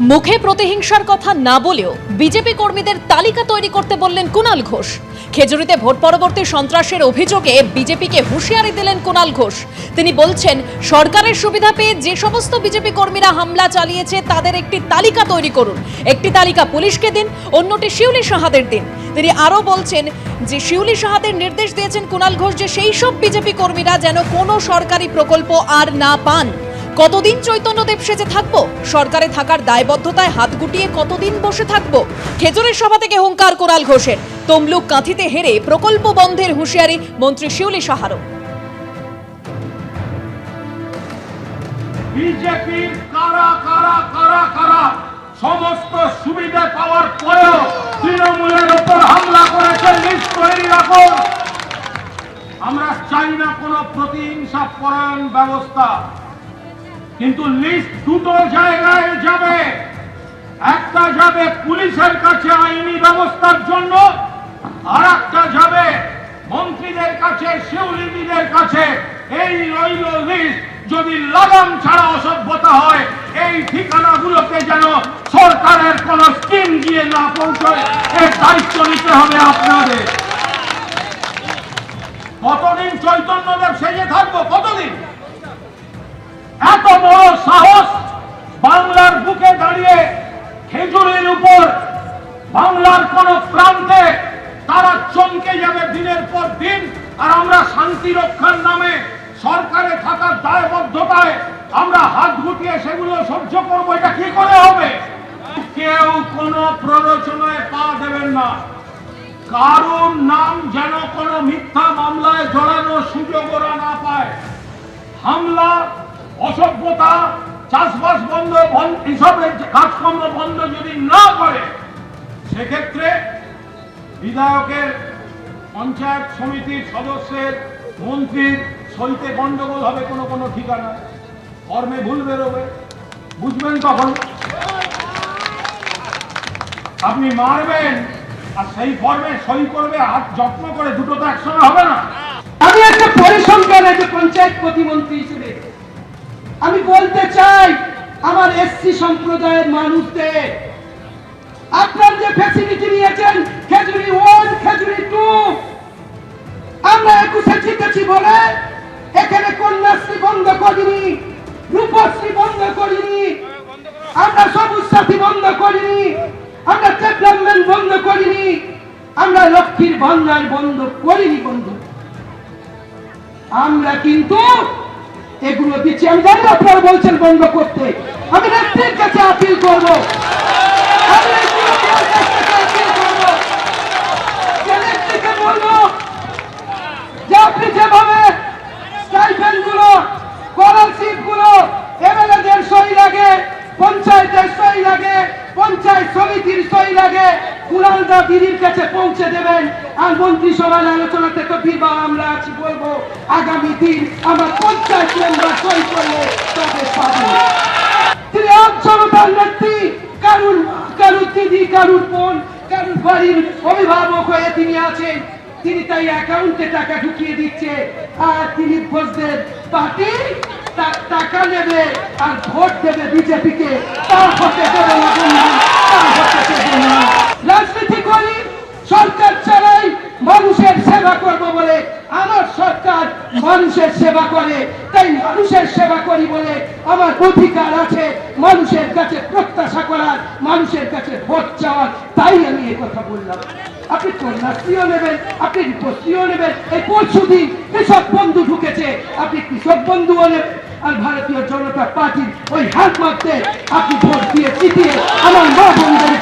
মুখে প্রতিহিংসার কথা না বলেও বিজেপি কর্মীদের তালিকা তৈরি করতে বললেন কুণাল ঘোষ। খেজুরিতে ভোট পরবর্তী সন্ত্রাসের অভিযোগে বিজেপিকে হুঁশিয়ারি দিলেন কুণাল ঘোষ। তিনি বলছেন, সরকারের সুবিধা পেয়ে যে সমস্ত বিজেপি কর্মীরা হামলা চালিয়েছে, তাদের একটি তালিকা তৈরি করুন। একটি তালিকা পুলিশকে দিন, অন্যটি শিউলি সাহাদের দিন। তিনি আরও বলছেন যে, শিউলি সাহাদের নির্দেশ দিয়েছেন কুণাল ঘোষ যে, সেই সব বিজেপি কর্মীরা যেন কোনো সরকারি প্রকল্প আর না পান। কতদিন চৈতন্যদেব সেজে থাকব? সরকারে থাকার দায়বদ্ধতায় হাত গুটিয়ে কতদিন বসে থাকব? খেজুরের সভা থেকে হুঙ্কার কোরাল ঘোষের। তমলুক কাঁথিতে হেরে প্রকল্প বন্ধের হুঁশিয়ারি মন্ত্রী শিউলি সাহারও বিজেপির কারা কারা কারা কারা সমস্ত সুবিধা পাওয়ার পরেও তৃণমূলের উপর হামলা করেছে, লিস্ট তৈরি রাখুন। আমরা চাই না কোনো প্রতিহিংসা পরায়ণ ব্যবস্থা। কিন্তু লিস্ট দুটো জায়গায় যাবে। একটা যাবে পুলিশের কাছে আইনি ব্যবস্থার জন্য আর একটা যাবে মন্ত্রীদের কাছে শিউলিদিদের কাছে। এই রইল লিস্ট যদি লাগাম ছাড়া অসভ্যতা হয়, এই ঠিকানাগুলোকে যেন সরকারের কোন স্কিম গিয়ে না পৌঁছয়, এর দায়িত্ব নিতে হবে আপনাদের। কতদিন চৈতন্যদেব সেজে থাকব? কতদিন? এত বড় সাহস বাংলার বুকে দাঁড়িয়ে খেজুরের উপর বাংলার কোন প্রান্তে তারা চমকে যাবে দিনের পর দিন, আর আমরা শান্তি রক্ষার নামে সরকারে থাকার দায়বদ্ধতায় আমরা হাত গুটিয়ে সেগুলো সহ্য করব, এটা কি করে হবে? কেউ কোনো প্ররোচনায় পা দেবেন না। কারুর নাম যেন কোনো মিথ্যা মামলায় জড়ানোর সুযোগ ওরা না পায়। হামলা অসভ্যতা, চাষবাস বন্ধ, বন- এসবের কাজকর্ম বন্ধ যদি না করে, সেক্ষেত্রে বিধায়কের পঞ্চায়েত সমিতির সদস্যের মন্ত্রীর সইতে গন্ডগোল হবে কোনো কোনো ঠিকানা। কর্মে ভুল বেরোবে। বুঝবেন তখন আপনি মারবেন, আর সেই ফর্মে সই করবে, হাত যত্ন করে দুটো তো একসঙ্গে হবে না। আমি একটা পরিসংখ্যান একটা পঞ্চায়েত প্রতিমন্ত্রী হিসেবে। আমি বলতে চাই, আমার এসসি সম্প্রদায়ের মানুষদের। আপনার যে ফ্যাসিলিটি নিয়েছেন, খেজুরি ওয়ান খেজুরি টু আমরা একুশে জিতেছি বলে এখানে কন্যাশ্রী বন্ধ করিনি, রূপশ্রী বন্ধ করিনি, আমরা সবুজ সাথী বন্ধ করিনি, আমরা ডেভেলপমেন্ট বন্ধ করিনি, আমরা লক্ষ্মীর ভান্ডার বন্ধ করিনি বন্ধু। আমরা কিন্তু এগুলো দিচ্ছি। আমি জানি আপনারা বলছেন বন্ধ করতে। আমি রাষ্ট্রের কাছে আপিল করব আমি নেত্রীর কাছে appeal করব। যে নেত্রীকে বলব যে আপনি যেভাবে স্টাইপেন্ডগুলো স্কলারশিপগুলো এমএলএদের সই লাগে পঞ্চায়েতের সই লাগে পঞ্চায়েত সমিতির সই লাগে কুড়ালদা দিদির কাছে পৌঁছে দেবেন। আর মন্ত্রিসভার আলোচনাতে তো বিবাহ আমরা আছি বলব আগামী দিন আমার পঞ্চায়েত মেম্বার সই করলে তবে পাবো অঞ্চলতার নেত্রী কারুর কারুর দিদি কারুর বোন কারুর বাড়ির অভিভাবক হয়ে তিনি আছেন। তিনি তাই অ্যাকাউন্টে টাকা ঢুকিয়ে দিচ্ছে। আর তিনি ঘোষদের পার্টি টাকা নেবে আর ভোট দেবে বিজেপিকে। তা হতে দেবে না বন্ধু, তা হতে দেবে সরকার চালাই, মানুষের সেবা করব বলে। আমার সরকার মানুষের সেবা করে, তাই মানুষের সেবা করি বলে আমার অধিকার আছে। মানুষের কাছে প্রত্যাশা করার, মানুষের কাছে ভোট চাওয়ার, তাই আমি কথা বললাম। আপনি কন্যাশ্রীও নেবেন, আপনি রূপশ্রীও নেবেন, এই পরশু দিন কৃষক বন্ধু ঢুকেছে, আপনি কৃষক বন্ধুও নেবেন, আর ভারতীয় জনতা পার্টির ওই হাত মারতে আপনি ভোট দিয়ে জিতিয়ে আমার মা বন্ধুদের